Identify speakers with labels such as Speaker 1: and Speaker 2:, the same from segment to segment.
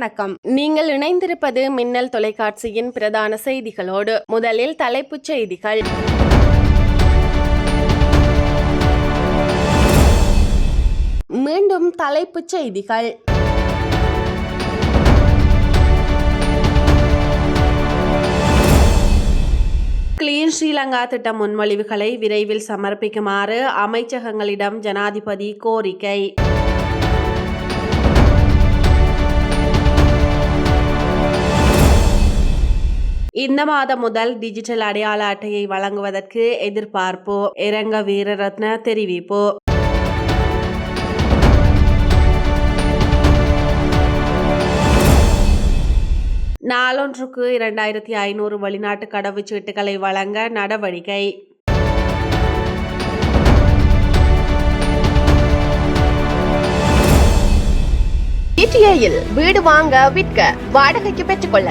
Speaker 1: வணக்கம். நீங்கள் இணைந்திருப்பது மின்னல் தொலைக்காட்சியின் பிரதான செய்திகளோடு முதலில் தலைப்புச் செய்திகள். மீண்டும் தலைப்புச் செய்திகள். கிளீன் ஸ்ரீலங்கா திட்ட முன்மொழிவுகளை விரைவில் சமர்ப்பிக்குமாறு அமைச்சகங்களிடம் ஜனாதிபதி கோரிக்கை. இந்த மாதம் முதல் டிஜிட்டல் அடையாள அட்டையை வழங்குவதற்கு எதிர்பார்ப்பு இரங்க வீரரத்ன தெரிவிப்பு. நாளொன்றுக்கு இரண்டாயிரத்தி ஐநூறு வெளிநாட்டு கடவுச்சீட்டுகளை வழங்க நடவடிக்கை. வீடு வாங்க விற்க வாடகைக்கு பெற்றுக்கொள்ள.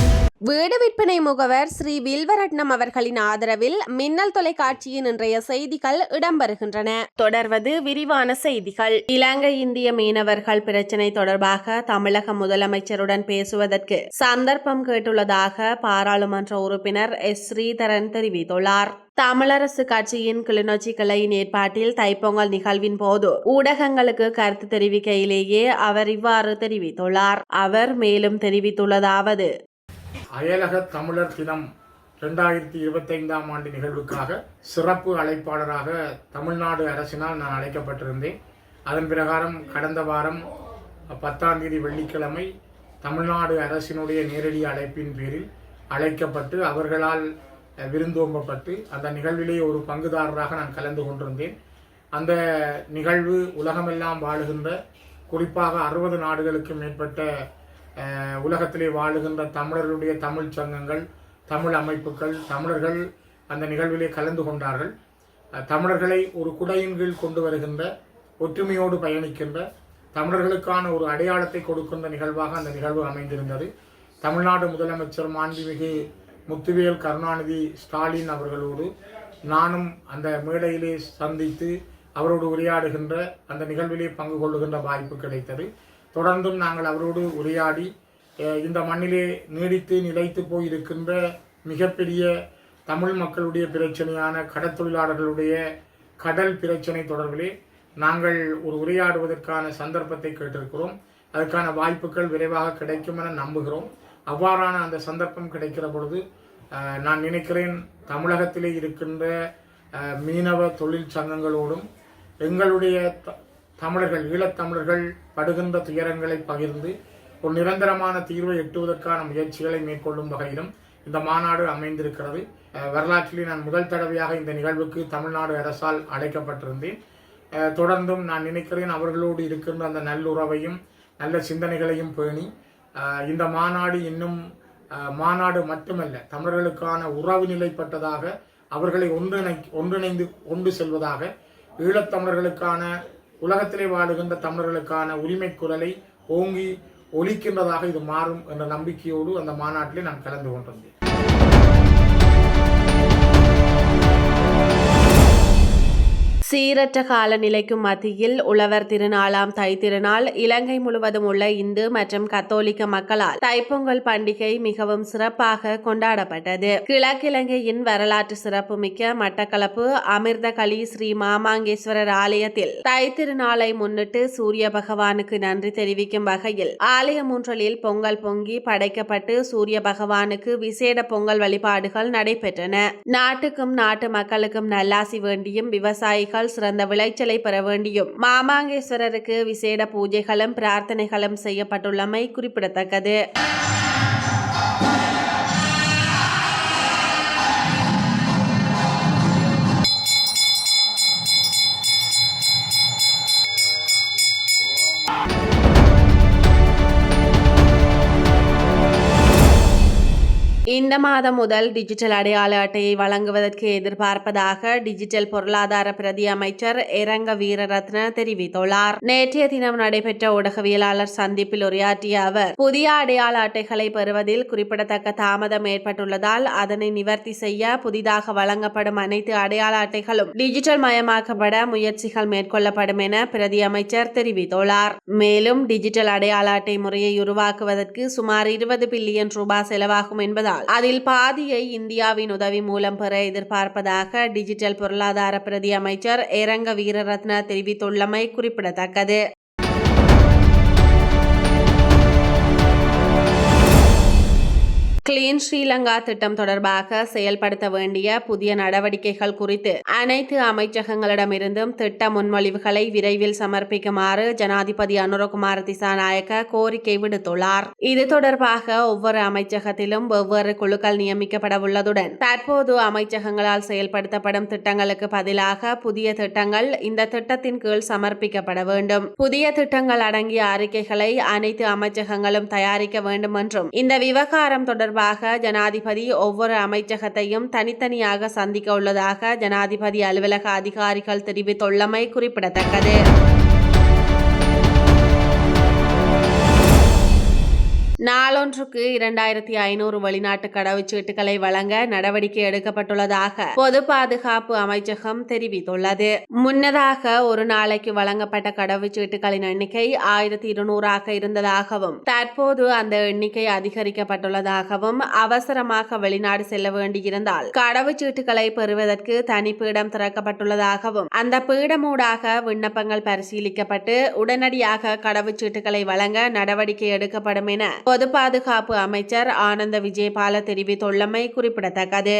Speaker 1: வீடு விற்பனை முகவர் ஸ்ரீ வில்வரட்னம் அவர்களின் ஆதரவில் மின்னல் தொலைக்காட்சியின் இன்றைய செய்திகள் இடம்பெறுகின்றன. தொடர்வது விரிவான செய்திகள். இலங்கை இந்திய மீனவர்கள் பிரச்சினை தொடர்பாக தமிழக முதலமைச்சருடன் பேசுவதற்கு சந்தர்ப்பம் கேட்டுள்ளதாக பாராளுமன்ற உறுப்பினர் எஸ். ஸ்ரீதரன் தெரிவித்துள்ளார். தமிழரசு கட்சியின் கிளிநொச்சி கிளையின் ஏற்பாட்டில் தைப்பொங்கல் நிகழ்வின் போது ஊடகங்களுக்கு கருத்து தெரிவிக்கையிலேயே அவர் இவ்வாறு தெரிவித்துள்ளார். அவர் மேலும் தெரிவித்துள்ளதாவது
Speaker 2: அயலக தமிழர் தினம் ரெண்டாயிரத்தி இருபத்தைந்தாம் ஆண்டு நிகழ்வுக்காக சிறப்பு அழைப்பாளராக தமிழ்நாடு அரசினால் நான் அழைக்கப்பட்டிருந்தேன். அதன் பிரகாரம் கடந்த வாரம் பத்தாம் தேதி வெள்ளிக்கிழமை தமிழ்நாடு அரசினுடைய நேரடி அழைப்பின் பேரில் அழைக்கப்பட்டு அவர்களால் விருந்தோம்பப்பட்டு அந்த நிகழ்விலே ஒரு பங்குதாரராக நான் கலந்து கொண்டிருந்தேன். அந்த நிகழ்வு உலகமெல்லாம் வாழுகின்ற குறிப்பாக அறுபது நாடுகளுக்கு மேற்பட்ட உலகத்திலே வாழுகின்ற தமிழர்களுடைய தமிழ் சங்கங்கள் தமிழ் அமைப்புகள் தமிழர்கள் அந்த நிகழ்விலே கலந்து கொண்டார்கள். தமிழர்களை ஒரு குடையின் கீழ் கொண்டு வருகின்ற ஒற்றுமையோடு பயணிக்கின்ற தமிழர்களுக்கான ஒரு அடையாளத்தை கொடுக்கின்ற நிகழ்வாக அந்த நிகழ்வு அமைந்திருந்தது. தமிழ்நாடு முதலமைச்சர் மாண்புமிகு முத்துவேல் கருணாநிதி ஸ்டாலின் அவர்களோடு நானும் அந்த மேடையிலே சந்தித்து அவரோடு உரையாடுகின்ற அந்த நிகழ்விலே பங்கு கொள்ளுகின்ற வாய்ப்பு கிடைத்தது. தொடர்ந்தும் நாங்கள் அவரோடு உரையாடி இந்த மண்ணிலே நீடித்து நிலைத்து போயிருக்கின்ற மிகப்பெரிய தமிழ் மக்களுடைய பிரச்சனையான கடற்தொழிலாளர்களுடைய கடல் பிரச்சனை தொடர்பிலே நாங்கள் ஒரு உரையாடுவதற்கான சந்தர்ப்பத்தை கேட்டிருக்கிறோம். அதுக்கான வாய்ப்புகள் விரைவாக கிடைக்கும் என நம்புகிறோம். அவ்வாறான அந்த சந்தர்ப்பம் கிடைக்கிற பொழுது நான் நினைக்கிறேன் தமிழகத்திலே இருக்கின்ற மீனவ தொழிற்சங்கங்களோடும் எங்களுடைய தமிழர்கள் ஈழத்தமிழர்கள் படுகின்ற துயரங்களை பகிர்ந்து ஒரு நிரந்தரமான தீர்வை எட்டுவதற்கான முயற்சிகளை மேற்கொள்ளும் வகையிலும் இந்த மாநாடு அமைந்திருக்கிறது. வரலாற்றிலே நான் முதல் தடவையாக இந்த நிகழ்வுக்கு தமிழ்நாடு அரசால் அழைக்கப்பட்டிருந்தேன். தொடர்ந்தும் நான் நினைக்கிறேன் அவர்களோடு இருக்கின்ற அந்த நல்லுறவையும் நல்ல சிந்தனைகளையும் பேணி இந்த மாநாடு இன்னும் மாநாடு மட்டுமல்ல தமிழர்களுக்கான உறவு நிலைப்பட்டதாக அவர்களை ஒன்றிணை ஒன்றிணைந்து கொண்டு செல்வதாக ஈழத்தமிழர்களுக்கான உலகத்திலே வாழுகின்ற தமிழர்களுக்கான உரிமை குரலை ஓங்கி ஒலிக்கின்றதாக இது மாறும் என்ற நம்பிக்கையோடு அந்த மாநாட்டிலே நான் கலந்து கொண்டிருந்தேன்.
Speaker 1: சீரற்ற காலநிலைக்கும் மத்தியில் உழவர் திருநாளாம் தை திருநாள் இலங்கை முழுவதும் உள்ள இந்து மற்றும் கத்தோலிக்க மக்களால் தைப்பொங்கல் பண்டிகை மிகவும் சிறப்பாக கொண்டாடப்பட்டது. கிழக்கிழங்கையின் வரலாற்று சிறப்புமிக்க மட்டக்களப்பு அமிர்தகளி ஸ்ரீ மாமாங்கேஸ்வரர் ஆலயத்தில் தை திருநாளை முன்னிட்டு சூரிய பகவானுக்கு நன்றி தெரிவிக்கும் வகையில் ஆலயம் ஒன்றலில் பொங்கல் பொங்கி படைக்கப்பட்டு சூரிய பகவானுக்கு விசேட பொங்கல் வழிபாடுகள் நடைபெற்றன. நாட்டுக்கும் நாட்டு மக்களுக்கும் நல்லாசி வேண்டியும் விவசாயிகள் சிறந்த விளைச்சலை பெற வேண்டியும். மாமாங்கேஸ்வரருக்கு விசேட பூஜைகளும் பிரார்த்தனைகளும் செய்யப்பட்டுள்ளமை குறிப்பிடத்தக்கது. இந்த மாதம் முதல் டிஜிட்டல் அடையாள அட்டையை வழங்குவதற்கு எதிர்பார்ப்பதாக டிஜிட்டல் பொருளாதார பிரதி அமைச்சர் இரங்க வீரரத்ன தெரிவித்துள்ளார். நேற்றைய தினம் நடைபெற்ற ஊடகவியலாளர் சந்திப்பில் உரையாற்றிய அவர் புதிய அடையாள அட்டைகளை பெறுவதில் குறிப்பிடத்தக்க தாமதம் ஏற்பட்டுள்ளதால் அதனை நிவர்த்தி செய்ய புதிதாக வழங்கப்படும் அனைத்து அடையாள அட்டைகளும் டிஜிட்டல் மயமாக்கப்பட முயற்சிகள் மேற்கொள்ளப்படும் என பிரதி அமைச்சர் தெரிவித்துள்ளார். மேலும் டிஜிட்டல் அடையாள அட்டை முறையை உருவாக்குவதற்கு சுமார் இருபது பில்லியன் ரூபாய் செலவாகும் என்பதால் அதில் பாதியை இந்தியாவின் உதவி மூலம் பெற எதிர்பார்ப்பதாக டிஜிட்டல் பொருளாதார பிரதி அமைச்சர் இரங்க வீரரத்ன தெரிவித்துள்ளமை குறிப்பிடத்தக்கது. கிளீன் ஸ்ரீலங்கா திட்டம் தொடர்பாக செயல்படுத்த வேண்டிய புதிய நடவடிக்கைகள் குறித்து அனைத்து அமைச்சகங்களிடமிருந்தும் திட்ட முன்மொழிவுகளை விரைவில் சமர்ப்பிக்குமாறு ஜனாதிபதி அனுரகுமார் திசாநாயக்க கோரிக்கை விடுத்துள்ளார். இது தொடர்பாக ஒவ்வொரு அமைச்சகத்திலும் வெவ்வேறு குழுக்கள் நியமிக்கப்பட உள்ளதுடன் தற்போது அமைச்சகங்களால் செயல்படுத்தப்படும் திட்டங்களுக்கு பதிலாக புதிய திட்டங்கள் இந்த திட்டத்தின் கீழ் சமர்ப்பிக்கப்பட வேண்டும். புதிய திட்டங்கள் அடங்கிய அறிக்கைகளை அனைத்து அமைச்சகங்களும் தயாரிக்க வேண்டும் என்றும் இந்த விவகாரம் தொடர்பாக ஜனாதிபதி ஒவ்வொரு அமைச்சகத்தையும் தனித்தனியாக சந்திக்க உள்ளதாக ஜனாதிபதி அலுவலக அதிகாரிகள் தெரிவித்துள்ளமை குறிப்பிடத்தக்கது. நாளொன்றுக்கு இரண்டாயிரத்தி ஐநூறு வெளிநாட்டு கடவுச்சீட்டுகளை வழங்க நடவடிக்கை எடுக்கப்பட்டுள்ளதாக பொது பாதுகாப்பு அமைச்சகம் தெரிவித்துள்ளது. முன்னதாக ஒரு நாளைக்கு வழங்கப்பட்ட கடவுச்சீட்டுகளின் எண்ணிக்கை ஆயிரத்தி இருநூறாக இருந்ததாகவும் தற்போது அந்த எண்ணிக்கை அதிகரிக்கப்பட்டுள்ளதாகவும் அவசரமாக வெளிநாடு செல்ல வேண்டியிருந்தால் கடவுச்சீட்டுகளை பெறுவதற்கு தனி பீடம் திறக்கப்பட்டுள்ளதாகவும் அந்த பீடமூடாக விண்ணப்பங்கள் பரிசீலிக்கப்பட்டு உடனடியாக கடவுச்சீட்டுகளை வழங்க நடவடிக்கை எடுக்கப்படும் என பொது பாதுகாப்பு அமைச்சர் ஆனந்த விஜயபால தெரிவித்துள்ளமை குறிப்பிடத்தக்கது.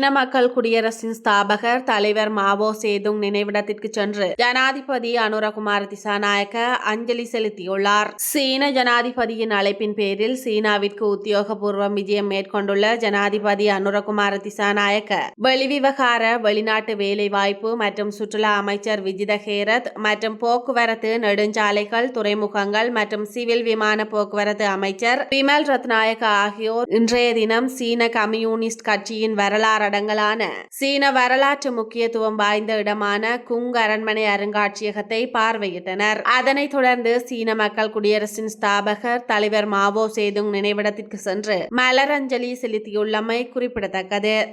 Speaker 1: சீன மக்கள் குடியரசின் ஸ்தாபகர் தலைவர் மாவோ சேதுங் நினைவிடத்திற்கு சென்று ஜனாதிபதி அனுரகுமார் திசாநாயக்க அஞ்சலி செலுத்தியுள்ளார். சீன ஜனாதிபதியின் அழைப்பின் பேரில் சீனாவிற்கு உத்தியோகபூர்வ விஜயம் மேற்கொண்டுள்ள ஜனாதிபதி அனுரகுமார் திசாநாயக்க வெளிவிவகார வெளிநாட்டு வேலைவாய்ப்பு மற்றும் சுற்றுலா அமைச்சர் விஜித ஹேரத் மற்றும் போக்குவரத்து நெடுஞ்சாலைகள் துறைமுகங்கள் மற்றும் சிவில் விமான போக்குவரத்து அமைச்சர் விமல் ரத்நாயக்க ஆகியோர் இன்றைய தினம் சீன கம்யூனிஸ்ட் கட்சியின் வரலாறு தடங்களான சீன வரலாற்று முக்கியத்துவம் வாய்ந்த இடமான குங் அரண்மனை அருங்காட்சியகத்தை பார்வையிட்டனர். அதனைத் தொடர்ந்து சீன மக்கள் குடியரசின் ஸ்தாபகர் தலைவர் மாவோ சேதுங் நினைவிடத்திற்கு சென்று மலரஞ்சலி செலுத்தியுள்ளமை குறிப்பிடத்தக்கது.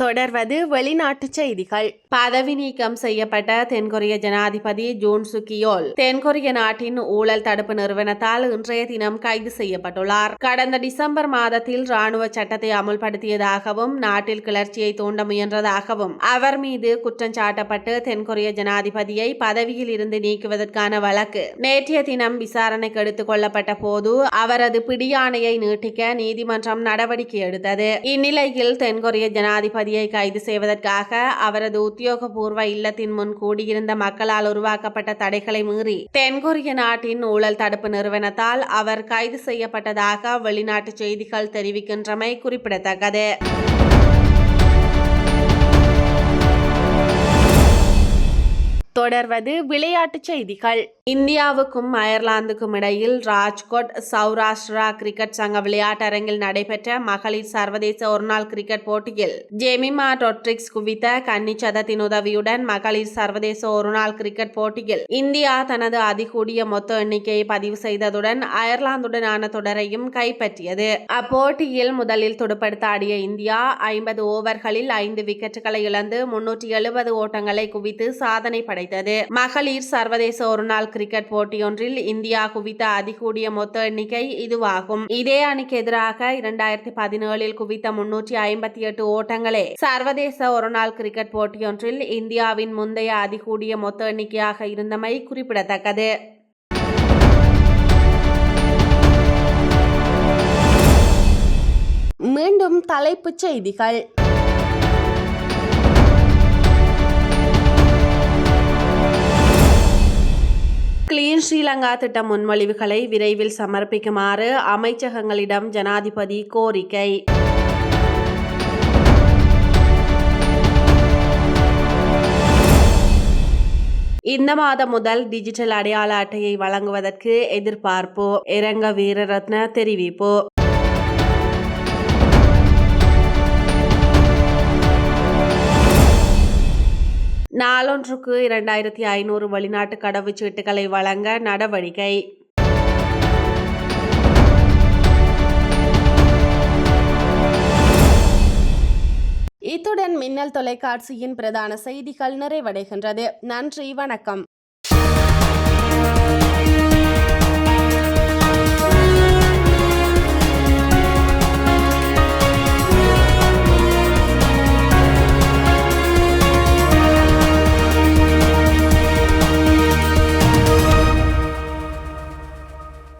Speaker 1: தொடர்வது வெளிநாட்டு செய்திகள். பதவி நீக்கம் செய்யப்பட்ட தென்கொரிய ஜனாதிபதி ஜூன் சுக்கியோல் தென்கொரிய நாட்டின் ஊழல் தடுப்பு நிறுவனத்தால் இன்றைய தினம் கைது செய்யப்பட்டுள்ளார். கடந்த டிசம்பர் மாதத்தில் ராணுவ சட்டத்தை அமுல்படுத்தியதாகவும் நாட்டில் கிளர்ச்சியை தூண்ட முயன்றதாகவும் அவர் மீது குற்றம் சாட்டப்பட்டு தென்கொரிய ஜனாதிபதியை பதவியில் இருந்து நீக்குவதற்கான வழக்கு நேற்றைய தினம் விசாரணைக்கு எடுத்துக் கொள்ளப்பட்ட போது அவரது பிடியாணையை நீட்டிக்க நீதிமன்றம் நடவடிக்கை எடுத்தது. இந்நிலையில் தென்கொரிய ஜனாதிபதி ஜனாதிபதியை கைது செய்வதற்காக அவரது உத்தியோகபூர்வ இல்லத்தின் முன் கூடியிருந்த மக்களால் உருவாக்கப்பட்ட தடைகளை மீறி தென்கொரிய நாட்டின் ஊழல் தடுப்பு நிறுவனத்தால் அவர் கைது செய்யப்பட்டதாக வெளிநாட்டு செய்திகள் தெரிவிக்கின்றமை குறிப்பிடத்தக்கது. தொடர்வது விளையாட்டுச் செய்திகள். இந்தியாவுக்கும் அயர்லாந்துக்கும் இடையில் ராஜ்கோட் சௌராஷ்டிரா கிரிக்கெட் சங்க விளையாட்டரங்கில் நடைபெற்ற மகளிர் சர்வதேச ஒருநாள் கிரிக்கெட் போட்டியில் ஜெமிமா டொட்ரிக்ஸ் குவித்த கன்னிச்சதத்தின் உதவியுடன் மகளிர் சர்வதேச ஒருநாள் கிரிக்கெட் போட்டியில் இந்தியா தனது அதிகூடிய மொத்த எண்ணிக்கையை பதிவு செய்ததுடன் அயர்லாந்துடனான தொடரையும் கைப்பற்றியது. அப்போட்டியில் முதலில் துடுப்படுத்த ஆடிய இந்தியா ஐம்பது ஓவர்களில் ஐந்து விக்கெட்டுகளை இழந்து முன்னூற்றி எழுபது ஓட்டங்களை குவித்து சாதனை கிடைத்தது. மகளிர் சர்வதேச ஒருநாள் கிரிக்கெட் போட்டியொன்றில் இந்தியா குவித்த அதிகூடிய மொத்த எண்ணிக்கை இதுவாகும். இதே அணிக்கு எதிராக இரண்டாயிரத்தி பதினேழில் குவித்த முன்னூற்றி ஐம்பத்தி எட்டு ஓட்டங்களே. சர்வதேச ஒருநாள் கிரிக்கெட் போட்டியொன்றில் இந்தியாவின் முந்தைய அதிகூடிய மொத்த எண்ணிக்கையாக இருந்தமை குறிப்பிடத்தக்கது. மீண்டும் தலைப்புச் செய்திகள். கிளீன் ஸ்ரீலங்கா திட்ட முன்மொழிவுகளை விரைவில் சமர்ப்பிக்குமாறு அமைச்சகங்களிடம் ஜனாதிபதி கோரிக்கை. இந்த மாதம் முதல் டிஜிட்டல் அடையாள அட்டையை வழங்குவதற்கு எதிர்பார்ப்பு. இரங்க வீரரத்ன தெரிவிப்பு. நாளொன்றுக்கு இரண்டாயிரத்தி ஐநூறு வெளிநாட்டு கடவுச்சீட்டுகளை வழங்க நடவடிக்கை. இத்துடன் மின்னல் தொலைக்காட்சியின் பிரதான செய்திகள் நிறைவடைகின்றது. நன்றி வணக்கம்.